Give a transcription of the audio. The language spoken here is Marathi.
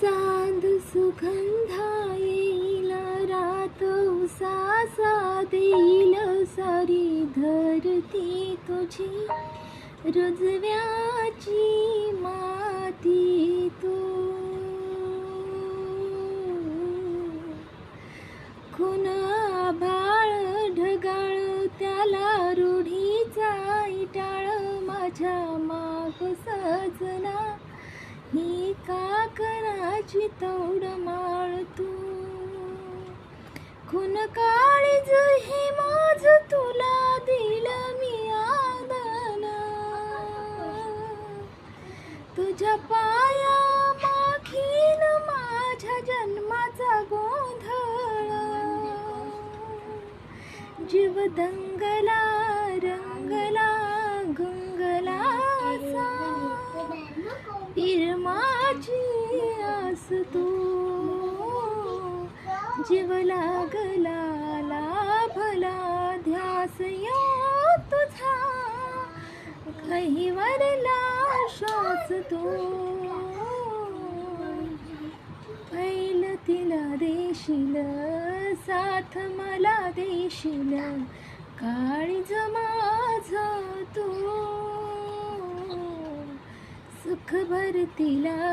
चांद सुगंधा येईल रात उसासा देईल सारी धरती तुझी रुजव्याची माती तू. खुन आभाळ ढगाळ त्याला रूढीचा इटाळ माझ्या माग सजना. कराची तोड माळ तू खुन काळीज हे माझ तुला दिलं मी आदन तुझ्या पाया माखीन माझ्या जन्माचा गोंधळ जीव दंगला इरमाची असतो. जीव लागला लाभला ध्यास या तुझा काही वरला श्वास पैल तिला देशील साथ मला देशील. काळीज माझ दुःख भरतीला